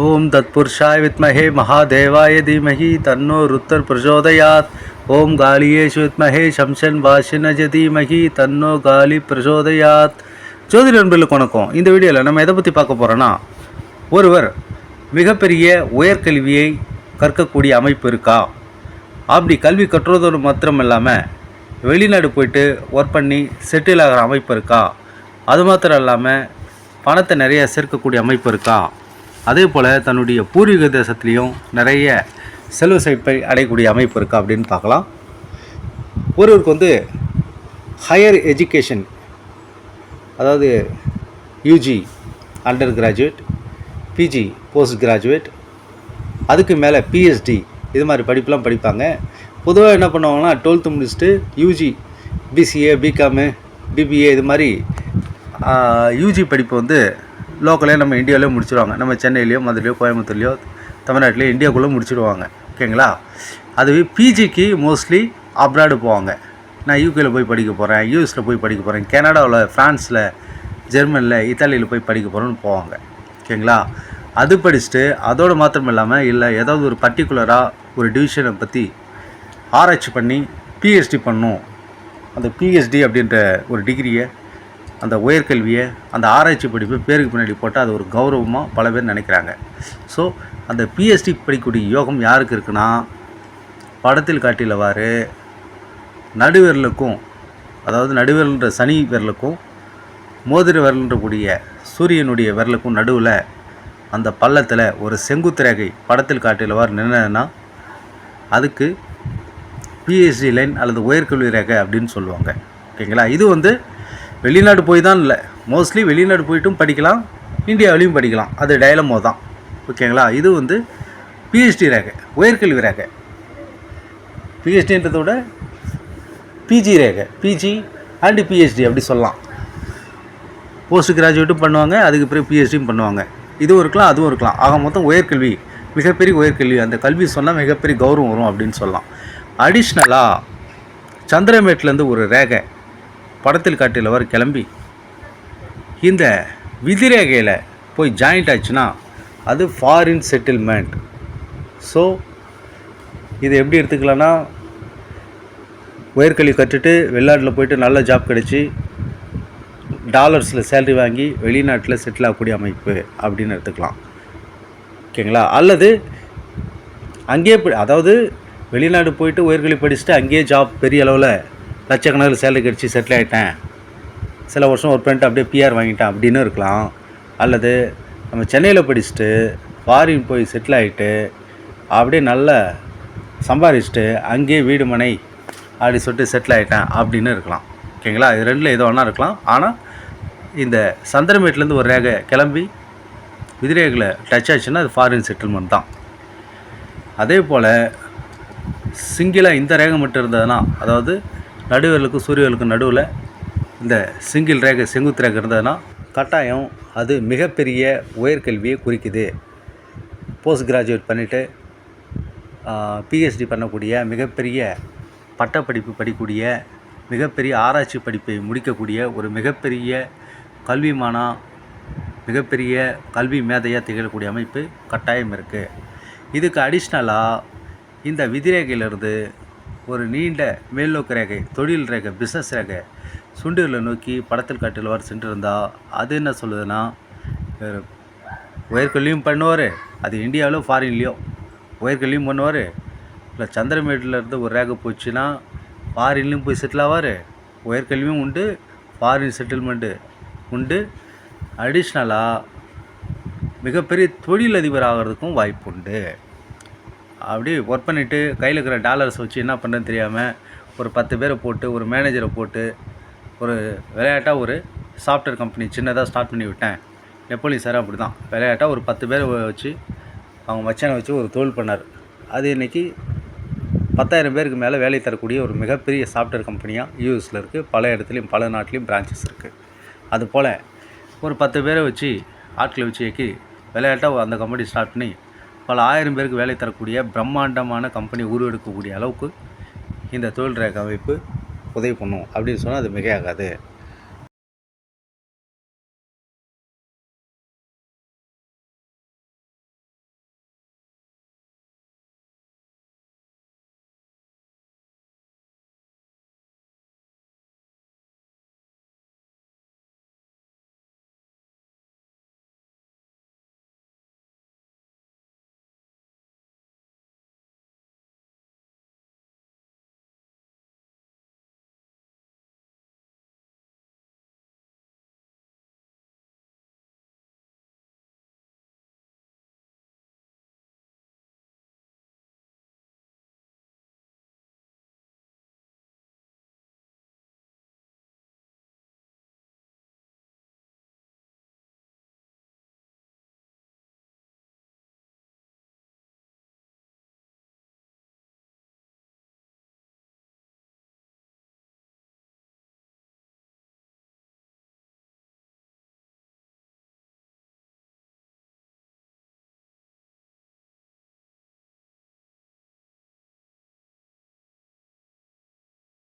ஓம் தத்புருஷாய் வித்மஹே மகாதேவாய தீமஹி தன்னோ ருத்தர் பிரச்சோதயாத் ஓம் காலியேஷு வித்மஹே சம்சன் வாஷினஜ தீமஹி தன்னோ காலி பிரச்சோதயாத் ஜோதி நண்பர்களுக்கு வணக்கம். இந்த வீடியோவில் நம்ம எதை பற்றி பார்க்க போகிறோன்னா ஒருவர் மிகப்பெரிய உயர்கல்வியை கற்கக்கூடிய அமைப்பு இருக்கா? அப்படி கல்வி கற்றுவதோடு மாத்திரம் இல்லாமல் வெளிநாடு போயிட்டு ஒர்க் பண்ணி செட்டில் ஆகிற அமைப்பு இருக்கா? அது மாத்திரம் இல்லாமல் பணத்தை நிறைய சேர்க்கக்கூடிய அமைப்பு இருக்கா? அதே போல் தன்னுடைய பூர்வீக தேசத்துலேயும் நிறைய செல்வ செழிப்பை அடையக்கூடிய அமைப்பு இருக்கா அப்படின்னு பார்க்கலாம். ஒருவருக்கு வந்து ஹையர் எஜுகேஷன் அதாவது UG under graduate PG post graduate அதுக்கு மேலே பிஹெச்டி இது மாதிரி படிப்புலாம் படிப்பாங்க. பொதுவாக என்ன பண்ணுவாங்கன்னா டுவெல்த்து முடிச்சுட்டு யூஜி பிசிஏ பிகாமு பிபிஏ இது மாதிரி யூஜி படிப்பு வந்து லோக்கலே நம்ம இந்தியாவிலே முடிச்சிடுவாங்க நம்ம சென்னையிலையோ மதுரையோ கோயம்புத்தூர்லையோ தமிழ்நாட்டிலையோ இந்தியாவுக்குள்ளே முடிச்சிடுவாங்க ஓகேங்களா? அதுவே பிஜிக்கு மோஸ்ட்லி அப்ராடு போவாங்க. நான் யூகேயில் போய் படிக்க போகிறேன் யூஎஸில் போய் படிக்க போகிறேன் கனடாவில் ஃப்ரான்ஸில் ஜெர்மனியில் இத்தாலியில் போய் படிக்க போகிறேன்னு போவாங்க. ஓகேங்களா? அது படிச்சுட்டு அதோடு மாத்திரம் இல்லாமல் இல்லை ஏதாவது ஒரு பர்டிகுலராக ஒரு டிவிஷனை பற்றி ஆராய்ச்சி பண்ணி பிஹெச்டி பண்ணும் அந்த பிஹெச்டி அப்படின்ற ஒரு டிகிரியை அந்த உயர்கல்வியை அந்த ஆராய்ச்சி படிப்பு பேருக்கு பின்னாடி போட்டால் அது ஒரு கௌரவமாக பல பேர் நினைக்கிறாங்க. ஸோ அந்த பிஎஸ்டி படிக்கக்கூடிய யோகம் யாருக்கு இருக்குன்னா படத்தில் காட்டியவாறு நடுவிரலுக்கும் அதாவது நடுவிரல்ன்ற சனி விரலுக்கும் மோதிர விரல்ன்ற கூடிய சூரியனுடைய விரலுக்கும் நடுவில் அந்த பள்ளத்தில் ஒரு செங்குத்து ரேகை படத்தில் காட்டியவாறு நின்றுனா அதுக்கு பிஎஸ்டி லைன் அல்லது உயர்கல்வி ரேகை அப்படின்னு சொல்லுவாங்க. ஓகேங்களா? இது வந்து வெளிநாடு போய் தான் இல்லை. மோஸ்ட்லி வெளிநாடு போயிட்டும் படிக்கலாம் இந்தியாவிலையும் படிக்கலாம். அது டயலமோ தான். ஓகேங்களா இது வந்து பிஹெச்டி ரேகை உயர்கல்வி ரேகை. பிஹெச்டின்றத விட பிஜி ரேகை. பிஜி அண்டு பிஹெச்டி அப்படி சொல்லலாம். போஸ்ட் கிராஜுவேட்டும் பண்ணுவாங்க அதுக்கு பிறகு பிஹெச்டியும் பண்ணுவாங்க. இதுவும் இருக்கலாம் அதுவும் இருக்கலாம். ஆக மொத்தம் உயர்கல்வி மிகப்பெரிய உயர்கல்வி. அந்த கல்வி சொன்னால் மிகப்பெரிய கௌரவம் வரும் அப்படின்னு சொல்லலாம். அடிஷ்னலாக சந்திரமேட்லேருந்து ஒரு ரேகை. படத்தில் காட்டியவர் கிளம்பி இந்த விதிரேகையில் போய் ஜாயிண்ட் ஆச்சுன்னா அது ஃபாரின் செட்டில்மெண்ட் ஸோ இது எப்படி எடுத்துக்கலான்னா உயர்கல்வி கற்றுட்டு வெளிநாட்டில் போயிட்டு நல்ல ஜாப் கிடச்சி டாலர்ஸில் சேலரி வாங்கி வெளிநாட்டில் செட்டில் ஆகக்கூடிய அமைப்பு அப்படின்னு எடுத்துக்கலாம். ஓகேங்களா? அல்லது அங்கேயே அதாவது வெளிநாடு போயிட்டு உயர்கல்வி படிச்சுட்டு அங்கேயே ஜாப் பெரிய அளவில் லட்சக்கணக்கில் சேலரி கிடச்சி செட்டில் ஆகிட்டேன் சில வருஷம் ஒரு பண்ணிட்டு அப்படியே பிஆர் வாங்கிட்டேன் அப்படின்னு இருக்கலாம். அல்லது நம்ம சென்னையில் படிச்சுட்டு ஃபாரின் போய் செட்டில் ஆகிட்டு அப்படியே நல்ல சம்பாதிச்சுட்டு அங்கேயே வீடு மனை அப்படி சொல்லிட்டு செட்டில் ஆகிட்டேன் அப்படின்னு இருக்கலாம். ஓகேங்களா இது ரெண்டில் எதோ ஒன்றா இருக்கலாம். ஆனால் இந்த சந்திரமேட்லேருந்து ஒரு ரேகை கிளம்பி விதிரேகளை டச் ஆச்சுன்னா அது ஃபாரின் செட்டில்மெண்ட் தான். அதே போல் சிங்கிளாக இந்த ரேகை மட்டும் இருந்ததுன்னா அதாவது நடுவலுக்கும் சூரியனுக்கும் நடுவில் இந்த சிங்கிள் ரேகை செங்குத்து ரேகை இருந்ததுன்னா கட்டாயம் அது மிகப்பெரிய உயர்கல்வியை குறிக்குது. போஸ்ட் கிராஜுவேட் பண்ணிவிட்டு பிஹெச்டி பண்ணக்கூடிய மிகப்பெரிய பட்டப்படிப்பு படிக்கக்கூடிய மிகப்பெரிய ஆராய்ச்சி படிப்பை முடிக்கக்கூடிய ஒரு மிகப்பெரிய கல்விமானா மிகப்பெரிய கல்வி மேதையாக திகழக்கூடிய அமைப்பு கட்டாயம் இருக்குது இதுக்கு அடிஷ்னலாக இந்த விதிரேகையிலிருந்து ஒரு நீண்ட மேல்நோக்கு ரேகை தொழில் ரேகை பிஸ்னஸ் ரேகை. சுண்டூரில் நோக்கி படத்தில் காட்டிலவர் சென்றிருந்தால் அது என்ன சொல்லுதுன்னா உயர்கல்வியும் பண்ணுவார். அது இந்தியாவிலோ ஃபாரின்லேயோ உயர்கல்வியும் பண்ணுவார். இல்லை சந்திரமேட்டிலேருந்து ஒரு ரேகை போச்சுன்னா ஃபாரின்லேயும் போய் செட்டில் ஆவார். உயர்கல்வியும் உண்டு ஃபாரின் செட்டில்மெண்ட்டு உண்டு. அடிஷ்னலாக மிகப்பெரிய தொழிலதிபர் ஆகிறதுக்கும் வாய்ப்பு உண்டு அப்படி ஒர்க் பண்ணிவிட்டு கையில் இருக்கிற டாலர்ஸ் வச்சு என்ன பண்ணுறதுன்னு தெரியாமல் ஒரு பத்து பேரை போட்டு ஒரு மேனேஜரை போட்டு ஒரு விளையாட்டாக ஒரு சாஃப்ட்வேர் கம்பெனி சின்னதாக ஸ்டார்ட் பண்ணி விட்டேன். நெப்போலியன் சார் அப்படி தான் விளையாட்டாக ஒரு பத்து பேரை வச்சு அவங்க மச்சானை வச்சு ஒரு தொழில் பண்ணார். அது இன்றைக்கி பத்தாயிரம் பேருக்கு மேலே வேலை தரக்கூடிய ஒரு மிகப்பெரிய சாஃப்ட்வேர் கம்பெனியாக யூஎஸில் இருக்குது பல இடத்துலையும் பல நாட்டிலையும் பிரான்ச்சஸ் இருக்குது அதுபோல் ஒரு பத்து பேரை வச்சு ஆட்களை வச்சு இயக்கி விளையாட்டாக அந்த கம்பெனி ஸ்டார்ட் பண்ணி பல ஆயிரம் பேருக்கு வேலை தரக்கூடிய பிரம்மாண்டமான கம்பெனி உருவெடுக்கக்கூடிய அளவுக்கு இந்த தொழில் ரேக அமைப்பு உதவி பண்ணும் அப்படின்னு சொன்னால் அது மிகையாகாது.